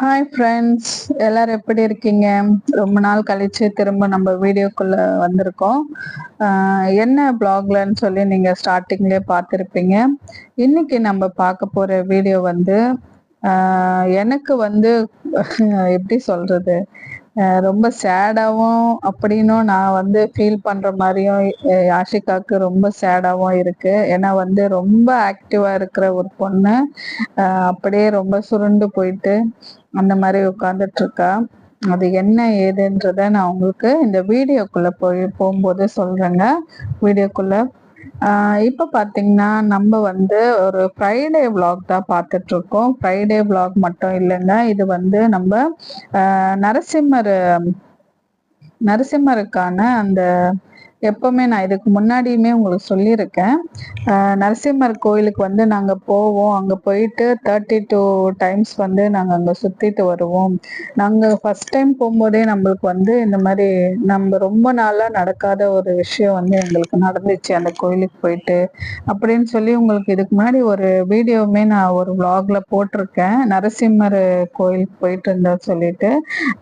Hi friends எல்லாரும் எப்படி இருக்கீங்க? ரொம்ப நாள் கழிச்சு திரும்ப நம்ம வீடியோக்குள்ள வந்திருக்கோம். என்ன பிளாக்லன்னு சொல்லி நீங்க ஸ்டார்டிங்லேயே பார்த்துருப்பீங்க. இன்னைக்கு நம்ம பார்க்க போற வீடியோ வந்து எனக்கு வந்து எப்படி சொல்றது? ரொம்ப சேடாகவும் அப்படின்னும் நான் வந்து ஃபீல் பண்ற மாதிரியும் அஹ் ரொம்ப சேடாகவும் இருக்கு. ஏன்னா வந்து ரொம்ப ஆக்டிவா இருக்கிற ஒரு பொண்ணு. அப்படியே ரொம்ப சுருண்டு போயிட்டு அந்த மாதிரி உட்காந்துட்டு இருக்கா. அது என்ன ஏதுன்றத நான் உங்களுக்கு இந்த வீடியோக்குள்ள போய் போகும்போது சொல்றேங்க. வீடியோக்குள்ள இப்ப பாத்தீங்கன்னா நம்ம வந்து ஒரு ஃப்ரைடே விலாக் தான் பார்த்துட்டு இருக்கோம் ஃப்ரைடே விலாக் மட்டும் இல்லைங்க. இது வந்து நம்ம ஆஹ் நரசிம்மர் நரசிம்மருக்கான அந்த எப்பவுமே நான் இதுக்கு முன்னாடியுமே உங்களுக்கு சொல்லியிருக்கேன். நரசிம்மர் கோயிலுக்கு வந்து நாங்கள் போவோம். அங்கே போயிட்டு தேர்ட்டி டூ டைம்ஸ் வந்து நாங்கள் அங்கே சுற்றிட்டு வருவோம். நாங்கள் ஃபஸ்ட் டைம் போகும்போதே நம்மளுக்கு வந்து இந்த மாதிரி நம்ம ரொம்ப நாளாக நடக்காத ஒரு விஷயம் வந்து எங்களுக்கு நடந்துச்சு. அந்த கோயிலுக்கு போயிட்டு அப்படின்னு சொல்லி உங்களுக்கு இதுக்கு முன்னாடி ஒரு வீடியோவுமே நான் ஒரு vlogல போட்டிருக்கேன். நரசிம்மர் கோயிலுக்கு போயிட்டு இருந்தா சொல்லிட்டு.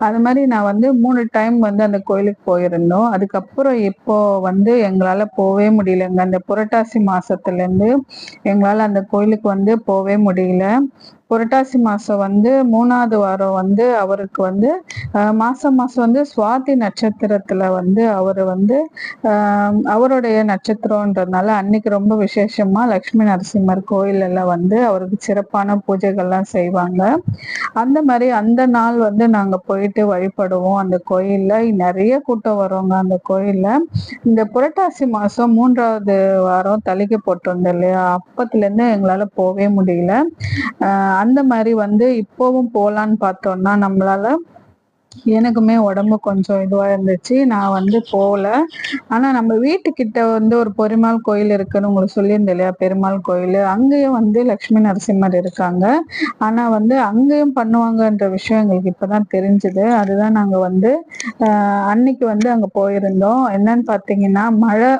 அது மாதிரி நான் வந்து மூணு டைம் வந்து அந்த கோயிலுக்கு போயிருந்தோம். அதுக்கப்புறம் இப்போ வந்து எங்களால போவே முடியலங்க. அந்த புரட்டாசி மாசத்துல இருந்து எங்களால அந்த கோயிலுக்கு வந்து போவே முடியல. புரட்டாசி மாசம் வந்து மூணாவது வாரம் வந்து அவருக்கு வந்து மாசம் மாசம் வந்து சுவாதி நட்சத்திரத்துல வந்து அவர் வந்து ஆஹ் அவருடைய நட்சத்திரம்ன்றதுனால அன்னைக்கு ரொம்ப விசேஷமா லக்ஷ்மி நரசிம்மர் கோயில் எல்லாம் வந்து அவருக்கு சிறப்பான பூஜைகள்லாம் செய்வாங்க. அந்த மாதிரி அந்த நாள் வந்து நாங்க போயிட்டு வழிபடுவோம் அந்த கோயில்ல. நிறைய கூட்டம் வருவாங்க அந்த கோயில்ல. இந்த புரட்டாசி மாசம் மூன்றாவது வாரம் தலிகை போட்டிருந்தோம் இல்லையா? அப்பத்துல இருந்து எங்களால போவே முடியல. அந்த மாதிரி வந்து இப்போவும் போகலான்னு பார்த்தோம்னா நம்மளால எனக்குமே உடம்பு கொஞ்சம் இதுவா இருந்துச்சு. நான் வந்து போகல. ஆனா நம்ம வீட்டுக்கிட்ட வந்து ஒரு பெருமாள் கோயில் இருக்குன்னு உங்களுக்கு சொல்லியிருந்தேன் இல்லையா? பெருமாள் கோயில். அங்கேயும் வந்து லக்ஷ்மி நரசிம்மர் இருக்காங்க. ஆனா வந்து அங்கேயும் பண்ணுவாங்கன்ற விஷயம் எங்களுக்கு இப்பதான் தெரிஞ்சது. அதுதான் நாங்க வந்து ஆஹ் அன்னைக்கு வந்து அங்க போயிருந்தோம். என்னன்னு பாத்தீங்கன்னா மழை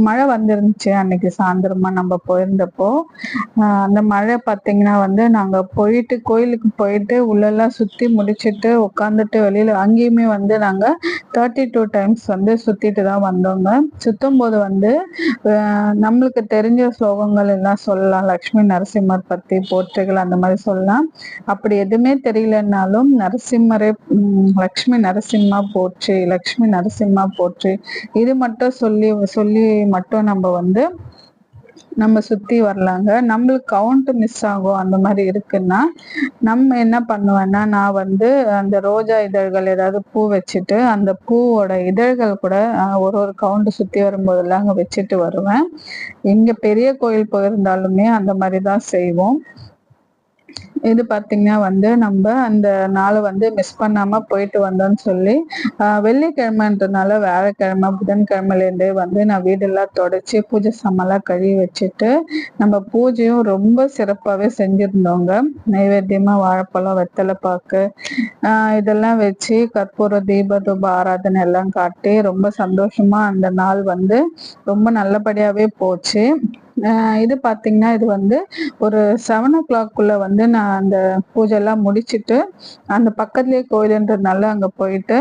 மழை வந்துருந்துச்சு அன்னைக்கு சாயந்தரமா நம்ம போயிருந்தப்போ. ஆஹ் அந்த மழை பாத்தீங்கன்னா வந்து நாங்க போயிட்டு கோயிலுக்கு போயிட்டு உள்ளெல்லாம் சுத்தி முடிச்சிட்டு உட்காந்துட்டு வெளியில அங்கேயுமே வந்து நாங்க தேர்ட்டி டூ டைம்ஸ் வந்து சுத்திட்டு தான் வந்தோங்க சுத்தும் போது வந்து நம்மளுக்கு தெரிஞ்ச ஸ்லோகங்கள் எல்லாம் சொல்லலாம். லக்ஷ்மி நரசிம்மர் பத்தி போற்றுகள் அந்த மாதிரி சொல்லலாம். அப்படி எதுவுமே தெரியலனாலும் நரசிம்மரே லக்ஷ்மி நரசிம்மா போற்றி லக்ஷ்மி நரசிம்மா போற்றி. இது மட்டும் சொல்லி சொல்லி மட்டும் நம்ம வந்து நம்ம சுத்தி வரலாங்க. நம்மளுக்கு கவுண்ட் மிஸ் ஆகும் அந்த மாதிரி இருக்குன்னா நம்ம என்ன பண்ணுவேன்னா நான் வந்து அந்த ரோஜா இதழ்கள் ஏதாவது பூ வச்சுட்டு அந்த பூவோட இதழ்கள் கூட ஒரு ஒரு கவுண்ட் சுத்தி வரும்போதெல்லாம் அங்கே வச்சுட்டு வருவேன். எங்க பெரிய கோயில் போயிருந்தாலுமே அந்த மாதிரி தான் செய்வோம். இது பாத்தீங்கன்னா வந்து நம்ம அந்த நாளை வந்து மிஸ் பண்ணாம போயிட்டு வந்தோம்னு சொல்லி வெள்ளிக்கிழமைன்றதுனால வியாழக்கிழமை புதன்கிழமைலேருந்தே வந்து நான் வீடெல்லாம் தொடச்சி பூஜை சாமான்லாம் கழுவி வச்சுட்டு நம்ம பூஜையும் ரொம்ப சிறப்பாகவே செஞ்சுருந்தோங்க. நைவேத்தியமாக வாழைப்பழம் வெத்தலை பாக்கு ஆஹ் இதெல்லாம் வச்சு கற்பூர தீப தூப ஆராதனை எல்லாம் காட்டி ரொம்ப சந்தோஷமா அந்த நாள் வந்து ரொம்ப நல்லபடியாகவே போச்சு. இது பாத்தீங்கன்னா இது வந்து ஒரு செவன் ஓ கிளாக்குள்ள வந்து நான் அந்த பூஜை எல்லாம் முடிச்சிட்டு அந்த பக்கத்துலேயே கோயிலுன்றதுனால அங்க போயிட்டு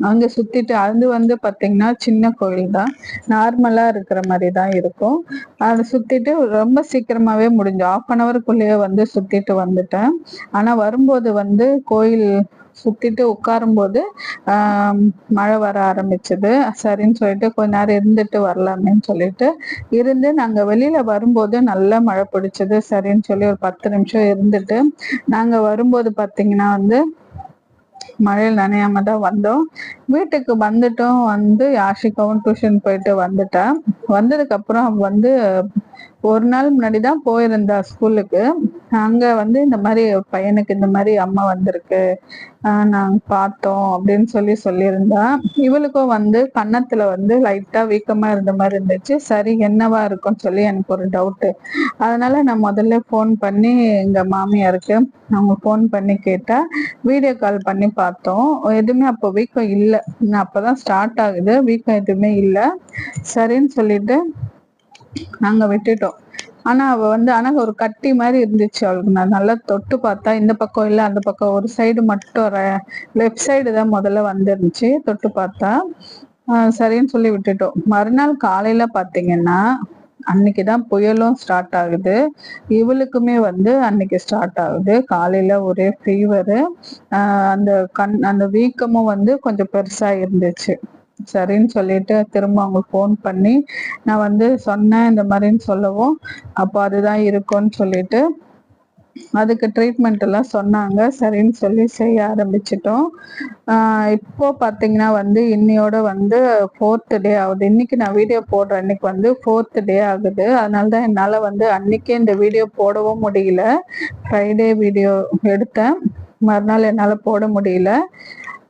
அங்க சுத்திட்டு அது வந்து பாத்தீங்கன்னா சின்ன கோயில் தான். நார்மலா இருக்கிற மாதிரி தான் இருக்கும். அதை சுத்திட்டு ரொம்ப சீக்கிரமாவே முடிஞ்சு ஆஃப் அன் அவருக்குள்ளேயே வந்து சுத்திட்டு வந்துட்டேன். ஆனா வரும்போது வந்து கோயில் சுத்திட்டு உட்காரும்போது ஆஹ் மழை வர ஆரம்பிச்சது. சரின்னு சொல்லிட்டு கொஞ்ச நேரம் இருந்துட்டு வரலாமேன்னு சொல்லிட்டு இருந்து நாங்க வெளியில வரும்போது நல்லா மழை பிடிச்சது. சரின்னு சொல்லி ஒரு பத்து நிமிஷம் இருந்துட்டு நாங்க வரும்போது பாத்தீங்கன்னா வந்து மழையில் நனையாம தான் வந்தோம். வீட்டுக்கு வந்துட்டும். வந்து யாஷிகாவும் டியூஷன் போயிட்டு வந்துட்டேன் வந்ததுக்கு அப்புறம் வந்து ஒரு நாள் முன்னாடி தான் போயிருந்தா ஸ்கூலுக்கு. அங்க வந்து இந்த மாதிரி பையனுக்கு இந்த மாதிரி அம்மா வந்திருக்கு. ஆஹ் நாங்க பார்த்தோம் அப்படின்னு சொல்லி சொல்லியிருந்தா. இவளுக்கும் வந்து கன்னத்துல வந்து லைட்டா வீக்கமா இருந்த மாதிரி இருந்துச்சு. சரி என்னவா இருக்கும்னு சொல்லி எனக்கு ஒரு டவுட்டு அதனால நான் முதல்ல ஃபோன் பண்ணி எங்க மாமியாருக்கு அவங்க ஃபோன் பண்ணி கேட்டா வீடியோ கால் பண்ணி பார்த்தோம். எதுவுமே அப்போ வீக்கம் இல்லை. அப்பதான் ஸ்டார்ட் ஆகுது. வீக்கம் எதுவுமே இல்லை. சரின்னு சொல்லிட்டு நாங்க விட்டுட்டோம். ஆனா அவ வந்து ஆனா ஒரு கட்டி மாதிரி இருந்துச்சு அவளுக்கு. நான் நல்லா தொட்டு பார்த்தா இந்த பக்கம் இல்ல அந்த பக்கம் ஒரு சைடு மட்டும் லெஃப்ட் சைடு தான் முதல்ல வந்துருந்துச்சு தொட்டு பார்த்தா. ஆஹ் சரின்னு சொல்லி விட்டுட்டோம். மறுநாள் காலையில பாத்தீங்கன்னா அன்னைக்கு தான் புயலும் ஸ்டார்ட் ஆகுது. இவளுக்குமே வந்து அன்னைக்கு ஸ்டார்ட் ஆகுது. காலையில ஒரே ஃபீவரு அந்த கண் அந்த வீக்கமும் வந்து கொஞ்சம் பெருசா இருந்துச்சு. சரின்னு சொல்லிட்டு திரும்ப அவங்க ஃபோன் பண்ணி நான் வந்து சொன்னேன் இந்த மாதிரின்னு சொல்லவும். அப்போ அதுதான் இருக்கும்னு சொல்லிட்டு அதுக்கு ட்ரீட்மெண்ட் எல்லாம் சொன்னாங்க. சரின்னு சொல்லி செய்ய ஆரம்பிச்சிட்டோம். ஆஹ் இப்போ பார்த்தீங்கன்னா வந்து இன்னையோட வந்து ஃபோர்த் டே ஆகுது. இன்னைக்கு நான் வீடியோ போடுற அன்னைக்கு வந்து ஃபோர்த் டே ஆகுது. அதனால தான் என்னால் வந்து அன்னைக்கே இந்த வீடியோ போடவும் முடியல. ஃப்ரைடே வீடியோ எடுத்தேன். மறுநாள் என்னால் போட முடியல.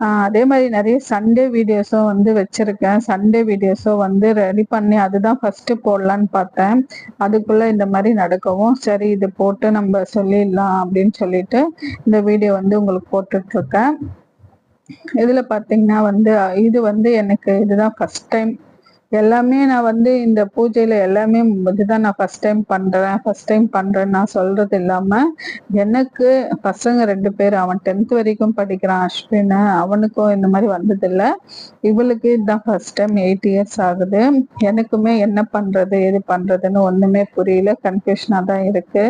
அதே மாதிரி நிறைய சண்டே வீடியோஸும் வந்து வச்சிருக்கேன். சண்டே வீடியோஸும் வந்து ரெடி பண்ணி அதுதான் ஃபர்ஸ்ட் போடலான்னு பார்த்தேன். அதுக்குள்ள இந்த மாதிரி நடக்கவும் சரி இது போட்டு நம்ம சொல்லிடலாம் அப்படின்னு சொல்லிட்டு இந்த வீடியோ வந்து உங்களுக்கு போட்டுட்டு இருக்கேன் இதுல பாத்தீங்கன்னா வந்து இது வந்து எனக்கு இதுதான் ஃபர்ஸ்ட் டைம் எல்லாமே நான் வந்து இந்த பூஜையில எல்லாமே இதுதான் நான் ஃபர்ஸ்ட் டைம் பண்றேன். ஃபர்ஸ்ட் டைம் பண்றேன் நான் சொல்றது இல்லாம எனக்கு பசங்க ரெண்டு பேர் அவன் டென்த் வரைக்கும் படிக்கிறான் அஸ்வின் அவனுக்கும் இந்த மாதிரி வந்ததில்ல. இவளுக்கு இதுதான் ஃபர்ஸ்ட் டைம் எயிட் இயர்ஸ் ஆகுது. எனக்குமே என்ன பண்றது எது பண்றதுன்னு ஒண்ணுமே புரியல. கன்ஃபியூஷனா தான் இருக்கு.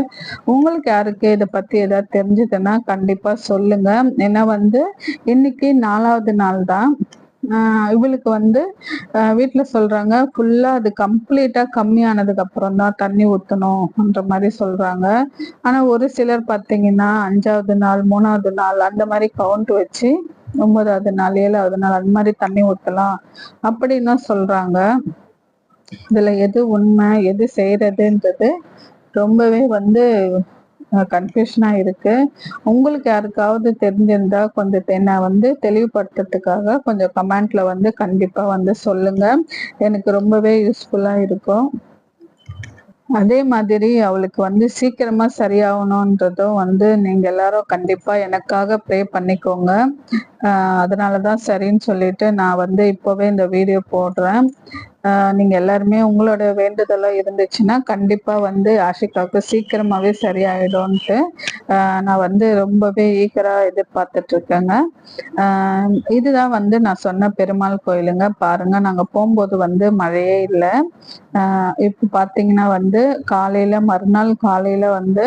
உங்களுக்கு யாருக்கு இதை பத்தி ஏதாவது தெரிஞ்சதுன்னா கண்டிப்பா சொல்லுங்க. ஏன்னா வந்து இன்னைக்கு நாலாவது நாள் தான். இவளுக்கு வந்து ஆஹ் வீட்டுல சொல்றாங்க ஃபுல்லா அது கம்ப்ளீட்டா கம்மியானதுக்கு அப்புறம் தான் தண்ணி ஊத்தணும்ன்ற மாதிரி சொல்றாங்க. ஆனா ஒரு சிலர் பாத்தீங்கன்னா அஞ்சாவது நாள் மூணாவது நாள் அந்த மாதிரி கவுண்ட் வச்சு ஒன்பதாவது நாள் ஏழாவது நாள் அந்த மாதிரி தண்ணி ஊத்தலாம் அப்படின்னு சொல்றாங்க. இதுல எது உண்மை எது செய்யறதுன்றது ரொம்பவே வந்து கன்ஃபியூஷனாக இருக்கு. உங்களுக்கு யாருக்காவது தெரிஞ்சிருந்தா கொஞ்சம் என்னை வந்து தெளிவுபடுத்துறதுக்காக கொஞ்சம் கமெண்ட்ல வந்து கண்டிப்பா வந்து சொல்லுங்க. எனக்கு ரொம்பவே யூஸ்ஃபுல்லா இருக்கும். அதே மாதிரி அவளுக்கு வந்து சீக்கிரமா சரியாகணுன்றதும் வந்து நீங்க எல்லாரும் கண்டிப்பா எனக்காக ப்ரே பண்ணிக்கோங்க. ஆஹ் அதனாலதான் சரின்னு சொல்லிட்டு நான் வந்து இப்போவே இந்த வீடியோ போடுறேன். ஆஹ் நீங்க எல்லாருமே உங்களோட வேண்டுதலா இருந்துச்சுன்னா கண்டிப்பா வந்து ஆஷிகாவுக்கு சீக்கிரமாவே சரியாயிடும்ட்டு ஆஹ் நான் வந்து ரொம்பவே ஈகரா எதிர்பார்த்துட்டு இருக்கேங்க ஆஹ் இதுதான் வந்து நான் சொன்ன பெருமாள் கோயிலுங்க. பாருங்க நாங்க போகும்போது வந்து மழையே இல்லை. ஆஹ் இப்ப பாத்தீங்கன்னா வந்து காலையில மறுநாள் காலையில வந்து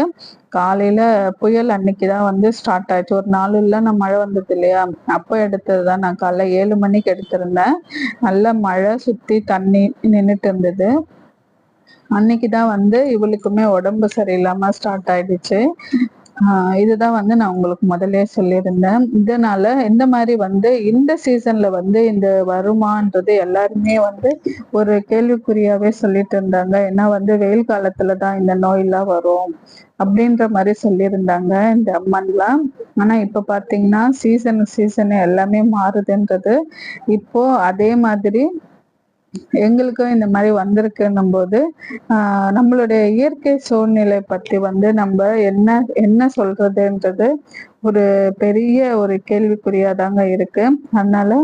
காலையில புயல் அன்னைக்குதான் வந்து ஸ்டார்ட் ஆயிடுச்சு. ஒரு நாள் இல்ல நான் மழை வந்தது இல்லையா? அப்போ எடுத்ததுதான் நான் காலைல ஏழு மணிக்கு எடுத்திருந்தேன். நல்ல மழை சுத்தி தண்ணி நின்னுட்டு இருந்தது. அன்னைக்குதான் வந்து இவளுக்குமே உடம்பு சரியில்லாம ஸ்டார்ட் ஆயிடுச்சு. இதுதான் வந்து நான் உங்களுக்கு முதல்ல சொல்லியிருந்தேன். இதனால இந்த மாதிரி வந்து இந்த சீசன்ல வந்து இந்த வருமான்றது எல்லாருமே வந்து ஒரு கேள்விக்குறியாவே சொல்லிட்டு இருந்தாங்க. ஏன்னா வந்து வெயில் காலத்துல தான் இந்த நோயெல்லாம் வரும் அப்படின்ற மாதிரி சொல்லியிருந்தாங்க இந்த அம்மன்லாம் ஆனா இப்ப பாத்தீங்கன்னா சீசன் சீசன் எல்லாமே மாறுதுன்றது இப்போ அதே மாதிரி எங்களுக்கும் இந்த மாதிரி வந்திருக்குன்னும் போது நம்மளுடைய இயற்கை சூழ்நிலை பத்தி வந்து நம்ம என்ன என்ன சொல்றதுன்றது ஒரு பெரிய ஒரு கேள்விக்குறியா தாங்க இருக்கு. அதனால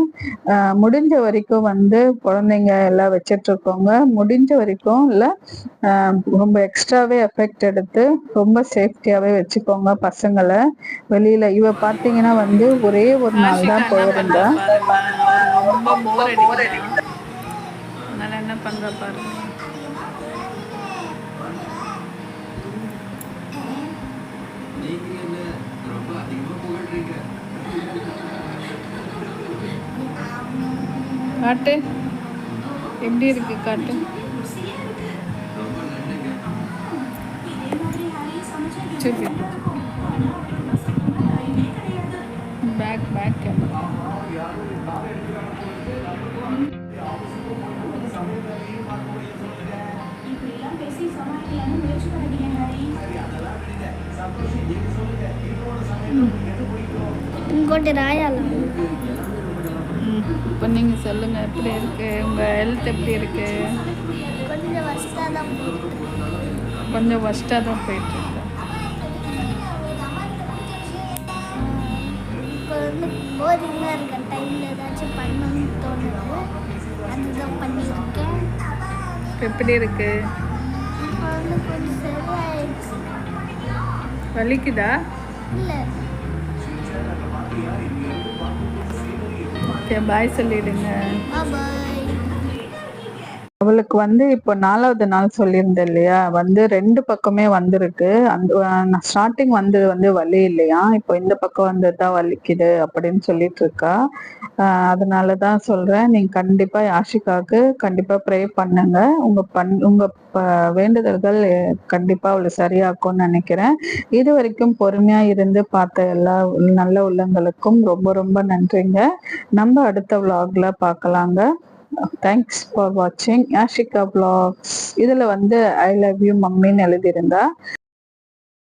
முடிஞ்ச வரைக்கும் வந்து குழந்தைங்க எல்லாம் வச்சிட்டு இருக்கோங்க முடிஞ்ச வரைக்கும் இல்ல ஆஹ் ரொம்ப எக்ஸ்ட்ராவே எஃபெக்ட் எடுத்து ரொம்ப சேஃப்டியாவே வச்சுக்கோங்க பசங்களை. வெளியில இவ பாத்தீங்கன்னா வந்து ஒரே ஒரு நாள் தான் போயிருந்தா. பண்ற பாருங்க காட்டு எப்படி இருக்கு காட்டு சரி. ఇంకోటి రాయాలా இப்போ நீங்கள் சொல்லுங்கள் எப்படி இருக்கு உங்கள் ஹெல்த் எப்படி இருக்கு కొంచెం వస్తుందాం கொஞ்சம் ஒஸ்ட்டாக தான் போயிட்டுருக்கு இப்போ வந்து போரிங்காக இருக்க டைமில் ஏதாச்சும் பண்ணணும்னு தோணுது அதுதான் பண்ணியிருக்கேன் இப்போ எப்படி இருக்கு வலிக்குதா? ஓகே பாய் சொல்லிடுங்க. அவளுக்கு வந்து இப்போ நாலாவது நாள் சொல்லியிருந்தேன் இல்லையா? வந்து ரெண்டு பக்கமே வந்திருக்கு. அந்த ஸ்டார்டிங் வந்தது வந்து வலி இல்லையா? இப்போ இந்த பக்கம் வந்தது தான் வலிக்குது அப்படின்னு சொல்லிட்டு இருக்கா. அதனால தான் சொல்கிறேன் நீங்க கண்டிப்பாக யாஷிகாவுக்கு கண்டிப்பாக ப்ரே பண்ணுங்க. உங்க பண் உங்க ப- வேண்டுதல்கள் கண்டிப்பாக அவளை அவளுக்கு சரியாக்கும்னு நினைக்கிறேன். இது வரைக்கும் பொறுமையாக இருந்து பார்த்த எல்லா நல்ல உள்ளங்களுக்கும் ரொம்ப ரொம்ப நன்றிங்க. நம்ம அடுத்த vlogல பார்க்கலாங்க. தேங்க்ஸ் ஃபார் வாட்சிங் ஆஷிகா பிளாக்ஸ் இதுல வந்து ஐ லவ் யூ மம்மின்னு எழுதியிருந்தா.